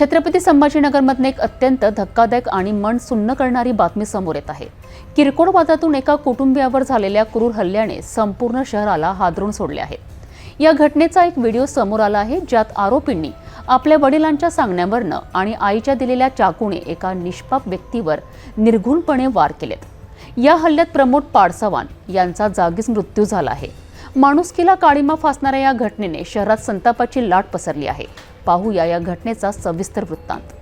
छत्रपती संभाजीनगरमधून एक अत्यंत धक्कादायक आणि मन सुन्न करणारी बातमी समोर येत आहे. किरकोळ वादातून एका कुटुंबियावर झालेल्या क्रूर हल्ल्याने संपूर्ण शहराला हादरून सोडले आहे. या घटनेचा एक व्हिडिओ समोर आला आहे ज्यात आरोपींनी आपल्या वडिलांच्या सांगण्यावरनं आणि आईच्या दिलेल्या चाकूने एका निष्पाप व्यक्तीवर निर्घुणपणे वार केलेत. या हल्ल्यात प्रमोद पाडसवान यांचा जागीच मृत्यू झाला आहे. माणुसकीला काळीमा फासणाऱ्या या घटनेने शहरात संतापाची लाट पसरली आहे. पाहूया या घटनेचा सविस्तर वृत्तांत.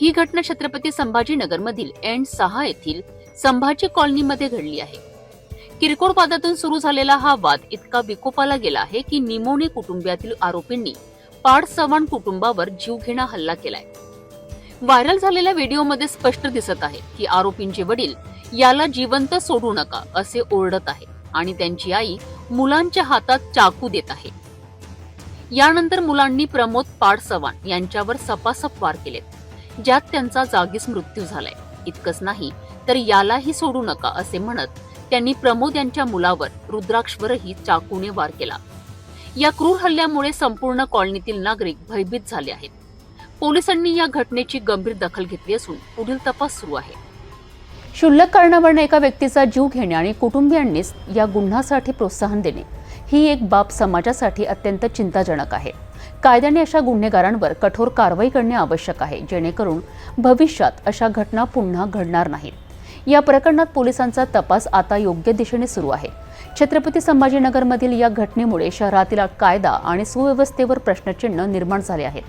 ही घटना छत्रपती संभाजीनगरमधील एंड सहा येथील संभाजी कॉलनीमध्ये घडली आहे. किरकोळ वादातून सुरू झालेला हा वाद इतका विकोपाला गेला आहे की निमोने कुटुंबियातील आरोपींनी पाड चव्हाण कुटुंबावर जीवघेणा हल्ला केलाय. व्हायरल झालेल्या व्हिडिओमध्ये स्पष्ट दिसत आहे की आरोपींचे वडील याला जिवंत सोडू नका असे ओरडत आहे आणि त्यांची आई मुलांच्या हातात चाकू देत आहे. यानंतर मुलांनी प्रमोद पाड चव्हाण यांच्यावर सपासप वार केलेत ज्यात त्यांचा जागीच मृत्यू झालाय. इतकंच नाही तर यालाही सोडू नका असे म्हणत त्यांनी प्रमोद यांच्या मुलावर रुद्राक्षवरही चाकूने वार केला. या क्रूर हल्ल्यामुळे संपूर्ण कॉलनीतील नागरिक भयभीत झाले आहेत. पोलिसांनी या घटनेची गंभीर दखल घेतली असून पुढील तपास सुरू आहे. क्षुल्लक कारणावरून एका व्यक्तीचा जीव घेणे आणि कुटुंबियांनीच या गुन्ह्यासाठी प्रोत्साहन देणे ही एक बाब समाजासाठी अत्यंत चिंताजनक आहे. कायद्याने अशा गुन्हेगारांवर कठोर कारवाई करणे आवश्यक आहे जेणेकरून भविष्यात अशा घटना पुन्हा घडणार नाहीत. या प्रकरणात पोलिसांचा तपास आता योग्य दिशेने सुरू आहे. छत्रपती संभाजीनगरमधील या घटनेमुळे शहरातील कायदा आणि सुव्यवस्थेवर प्रश्नचिन्ह निर्माण झाले आहेत.